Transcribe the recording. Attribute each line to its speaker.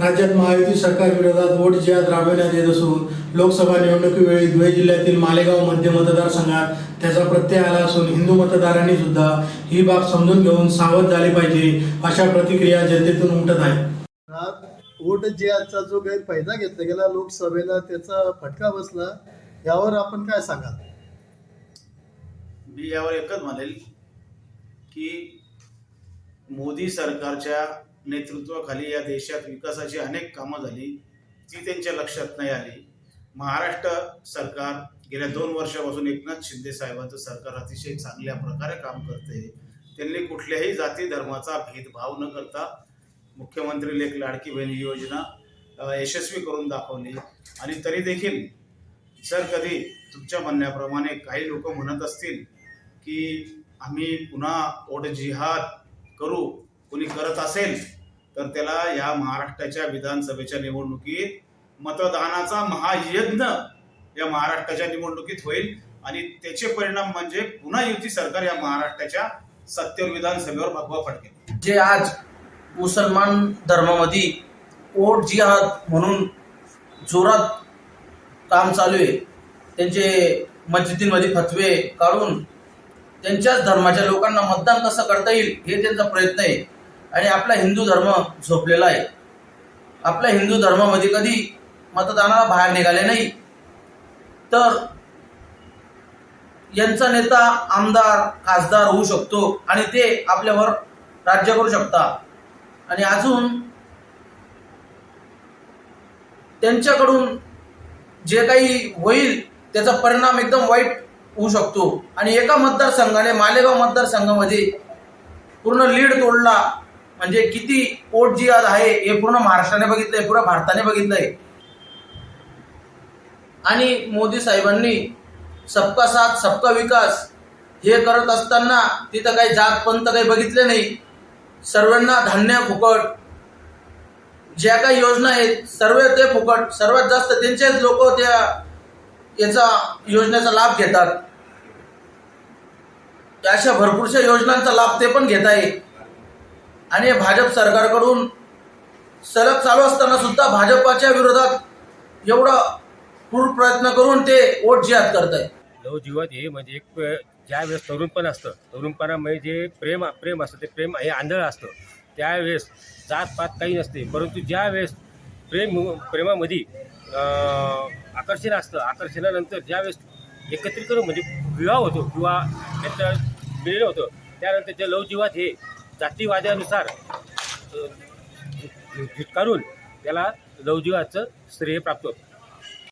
Speaker 1: राज्यात महायुती सरकार विरोधात वोट जिहाद राबविण्यात येत असून लोकसभा निवडणुकीवेळी धुळे जिल्ह्यातील मालेगाव मध्य मतदारसंघात त्याचा प्रत्यय आला असून हिंदू मतदारांनी सुद्धा ही बाब समजून घेऊन सावध झाले पाहिजे अशा प्रतिक्रिया जनतेतून उमटत आहेत
Speaker 2: आज वोट जिहादचा जो गैरफायदा घेतला गेला लोकसभेला त्याचा फटका बसला यावर आपण काय सांगाल?
Speaker 3: मी यावर एकच म्हणेल की मोदी सरकारच्या नेतृत्वाखाली या देशात विकासाची अनेक कामं झाली ती त्यांच्या लक्षात नाही आली. महाराष्ट्र सरकार गेल्या दोन वर्षापासून एकनाथ शिंदे साहेबांचं सरकार अतिशय चांगल्या प्रकारे काम करते. त्यांनी कुठल्याही जाती धर्माचा भेदभाव न करता मुख्यमंत्री लेख लाडकी बहीण योजना यशस्वी करून दाखवली. आणि तरी देखील जर कधी तुमच्या म्हणण्याप्रमाणे काही लोक म्हणत असतील की आम्ही पुन्हा ओट जिहाद करू कोणी करत असेल तर त्याला या महाराष्ट्राच्या विधानसभेच्या निवडणुकीत मतदानाचा महायज्ञ या महाराष्ट्राच्या निवडणुकीत होईल. आणि त्याचे परिणाम म्हणजे पुन्हा युती सरकार या महाराष्ट्राच्या सत्तेवर विधानसभेवर भगवा फडकेल.
Speaker 4: जे आज मुसलमान धर्मामध्ये ओट जिहाद म्हणून जोरात काम चालू आहे त्यांचे मस्जिदींमध्ये फतवे काढून त्यांच्याच धर्माच्या लोकांना मतदान कसं करता येईल हे त्यांचा प्रयत्न आहे. आणि आपला हिंदू धर्म झोपलेला आहे. आपल्या हिंदू धर्मामध्ये कधी मतदानाला बाहेर निघाले नाही. तर यांचा नेता आमदार खासदार होऊ शकतो आणि ते आपल्यावर राज्य करू शकतात आणि अजून त्यांच्याकडून जे काही होईल त्याचा परिणाम एकदम वाईट होऊ शकतो. आणि एका मतदारसंघाने मालेगाव मतदारसंघामध्ये पूर्ण लीड तोडला म्हणजे किती पोट जी आज आहे हे पूर्ण महाराष्ट्राने बघितलंय पूर्ण भारताने बघितलंय. आणि मोदी साहेबांनी सबका साथ सबका विकास हे करत असताना तिथं काही जात पंत काही बघितले नाही. सर्वांना धान्य फुकट. ज्या काही योजना आहेत सर्व ते फुकट. सर्वात जास्त त्यांचेच लोक त्या याचा योजनेचा लाभ घेतात. अशा भरपूरशा योजनांचा लाभ ते पण घेत आहे आणि भाजप सरकारकडून सलग चालू असताना सुद्धा भाजपाच्या विरोधात एवढा क्रूर प्रयत्न करून ते वोट जिहाद करत आहे
Speaker 5: नवजीवन हे म्हणजे एक ज्यावेळेस तरुणपण असतं तरुणपणामध्ये जे प्रेम प्रेम असतं ते प्रेम हे आंधळ असतं. त्यावेळेस जात पात काही नसते परंतु ज्यावेळेस प्रेम प्रेमामध्ये आकर्षण असतं आकर्षणानंतर ज्यावेळेस एकत्रीकरण म्हणजे विवाह होतो किंवा त्यांचं मिळणं होतं त्यानंतर जे लवजीवात हे जातीवाद्यानुसार अं, झुटकारून त्याला लवजीवाचं श्रेय प्राप्त होतं.